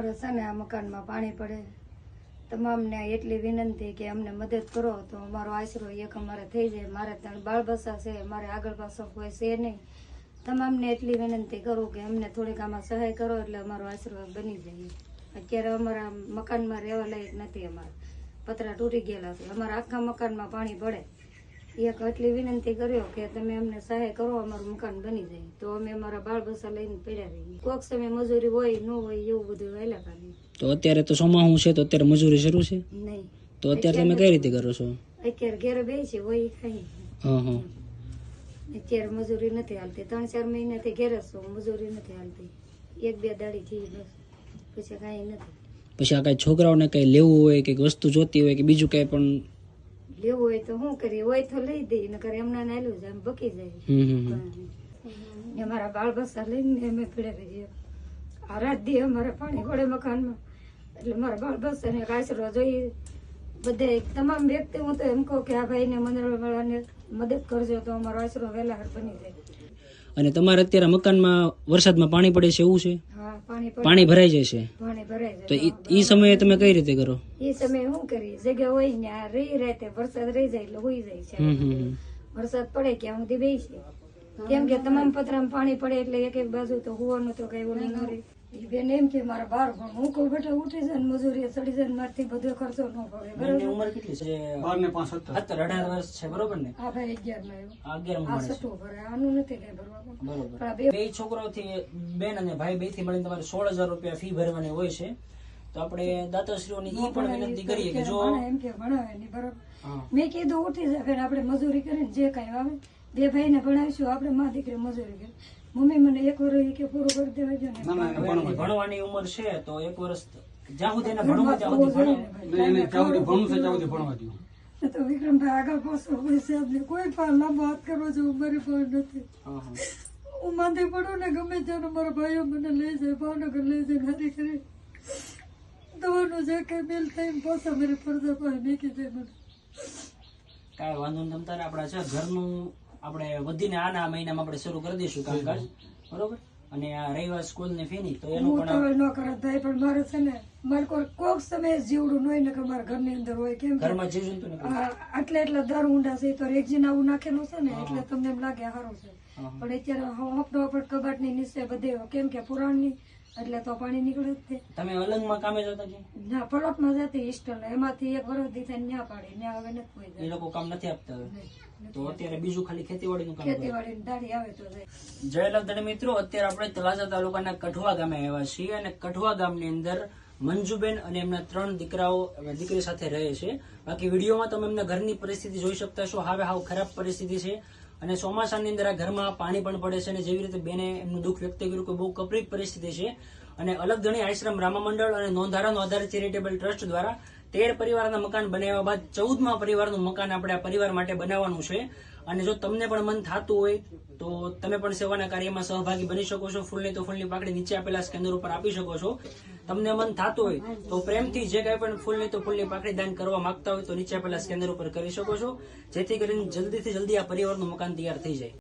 અમારે છે ને આ મકાનમાં પાણી પડે. તમામને એટલી વિનંતી કે અમને મદદ કરો. તો અમારો આશરો એક અમારે થઈ જાય. મારે ત્રણ બાળ બસા છે. મારે આગળ પાછળ કોઈ છે નહીં. તમામને એટલી વિનંતી કરું કે અમને થોડીક આમાં સહાય કરો એટલે અમારો આશરો બની જાય. અત્યારે અમારા મકાનમાં રહેવા લાયક નથી અમારે. પતરા તૂટી ગયેલા છે. અમારા આખા મકાનમાં પાણી પડે. એક એટલી વિનંતી કર્યો કે તમે અમને સહાય કરો અમારું મકાન બની જાય. તો અમે અમારા બાળ બસા લઈને પડ્યા રહીએ. કોક સમય મજૂરી હોય ન હોય એવું બધું વહેલા કરીએ તો અત્યારે તો સોમાહું છે તો અત્યારે મજૂરી શરૂ છે? નહીં. તો અત્યારે તમે કઈ રીતે કરો છો? અત્યારે ઘેરે છે હોય ખાઈ. હા હા. અત્યારે મજૂરી નથી હાલતી. ત્રણ ચાર મહિનાથી ઘેરે જ છું મજૂરી નથી હાલતી. એક બે દાડી થઈ બસ. પછી કાંઈ નથી. પછી આ કઈ છોકરાઓને કઈ લેવું હોય કે વસ્તુ જોતી હોય કે બીજું કઈ પણ લેવું હોય તો શું કરીએ હોય તો લઈ દઈએ નકર એમના નાલું જાય આમ બકી જાય. ને અમારા બાળ બચ્ચા લઈને અમે પીડે રહીએ. આ રાત દી અમારા પાણી પડે મકાનમાં. એટલે મારા બાળ બચ્ચાને એક આશરો જોઈએ બધે તમામ વ્યક્તિ હું તો એમ કહું કે આ ભાઈને મંદિરવાળાને મદદ કરજો તો અમારો આશરો વહેલા બની જાય. અને તમારે અત્યારે મકાનમાં વરસાદમાં પાણી પડે છે એવું છે? પાણી ભરાઈ જાય છે તો ઈ ઈ સમયે તમે કઈ રીતે કરો? એ સમયે શું કરીએ? જગ્યા હોય ને આ રહી તે વરસાદ રહી જાય એટલે હોઈ જાય છે. વરસાદ પડે ક્યાં સુધી બેસી કેમ કે તમામ પતરામાં પાણી પડે એટલે એક એક બાજુ તો હોવાનું તો કઈ ઓલું ન રહે. ઈ બેન એમ કે મારા બાર પણ હું કહું બેટા ઉઠી જાય મજૂરી ચડી જાય મારથી બધો ખર્ચો ન ભરે બરોબર? ઉંમર કેટલી છે? બાર ને પાંચ સત્તર સત્તર અઢાર વર્ષ છે બરોબર ને? આ ભાઈ અગિયારમાં આવ્યો અગિયાર આ સટું ભરે આનું નથી કઈ ભરવાનું. બરોબર. બે બે છોકરાઓથી બેન અને ભાઈ બેથી મળીને તમારે સોળ હજાર રૂપિયા ફી ભરવાની હોય છે. તો આપણે દાતાશ્રીઓની ઈ પણ વિનંતી કરીએ કે જો એમ કે ભણાવે નહીં બરોબર? મેં કીધું ઉઠી જાય આપડે આપણે મજૂરી કરીને જે કઈ આવે બે ભાઈને ભણાવીશું આપણે માં દીકરી મજૂરી કરી. મમ્મી મને એક વર્ષ કે પૂરો કરી દેવા જો ને. ભણવા ભણવાની ઉંમર છે તો એક વર્ષ જ્યાં સુધી એને ભણવું હોય સુધી ભણે. નહીં એને જ્યાં સુધી ભણવું છે ત્યાં સુધી ભણવા દો. તો વિક્રમભાઈ આગળ પાછળ કોઈ છે જ કોઈ પણ લાંબો હાથ કરવો જેવું મારી પાસે નથી. હા માંદી પડું ને ગમે ત્યાં મારા ભાઈઓ મને લઈ જાય ભાવનગર લઈ જાય હારી કરી. દવાનું જે કઈ બિલ થઈ પાછા મારી ફરજા પાસે મેકી જાય મને. કાંઈ વાંધો નહીં તમ તારે આપણા છે ઘરનું આપણે વધીને આના મહિનામાં આપણે શરૂ કરી દઈશું કામકાજ. બરોબર? અને આ રવિવાર સ્કૂલની ફી ની તો એનું પણ ન કરે ભાઈ પણ મારે છે ને મારે કોઈ કોક સમય જીવડું ન હોય ને કે મારા ઘરની અંદર હોય કેમ ઘરમાં ને આ આટલા એટલા દર ઊંડા છે તો રેગજીન આવું નાખેલું છે ને એટલે તમને એમ લાગે સારું છે. પણ અત્યારે હપડો હપડ કબાટની નીચે બધે કેમ કે પુરાણની એટલે તો પાણી નીકળે જ તે તમે અલંગમાં કામે જતા છે ના પલોટમાં જતી હિસ્ટલ એમાંથી એક વર્ષ થઈને ન્યા પાડી ન્યા હવે નથી કોઈ એ લોકો કામ નથી આપતા હવે. તો અત્યારે બીજું ખાલી ખેતીવાડીનું કામ ખેતીવાડીની દાડી આવે તો જય. લગધણી મિત્રો અત્યારે આપણે તળાજા તાલુકાના કઠવા ગામે આવ્યા છીએ અને કઠવા ગામની અંદર મંજુબેન અને એમના ત્રણ દીકરાઓ દીકરી સાથે રહે છે. બાકી વિડીયોમાં તમે એમના ઘરની પરિસ્થિતિ જોઈ શકતા છો હવે હાવ ખરાબ પરિસ્થિતિ છે. અને ચોમાસાની અંદર આ ઘરમાં પાણી પણ પડે છે અને જેવી રીતે બેને એમનું દુઃખ વ્યક્ત કર્યું કે બહુ કપરી પરિસ્થિતિ છે અને અલગ ધણી આશ્રમ રામા મંડળ અને નોંધારાનો આધાર ચેરિટેબલ ટ્રસ્ટ દ્વારા તેર પરિવારના મકાન બનાવ્યા બાદ ચૌદમા પરિવારનું મકાન આપણે આ પરિવાર માટે બનાવવાનું છે. અને જો તમને પણ મન થતું હોય, તો તમે પણ સેવાના કાર્યમાં સહભાગી બની શકો છો. ફૂલની તો ફૂલની પાકડી નીચે આપેલા સ્કેનર ઉપર આપી શકો છો. તમને મન થતું હોય, તો પ્રેમથી જે કાંઈ પણ ફૂલની તો ફૂલની પાકડી દાન કરવા માંગતા હોય, તો નીચે આપેલા સ્કેનર ઉપર કરી શકો છો. જેથી કરીને જલ્દીથી જલ્દી આ પરિવારનું મકાન તૈયાર થઈ જાય.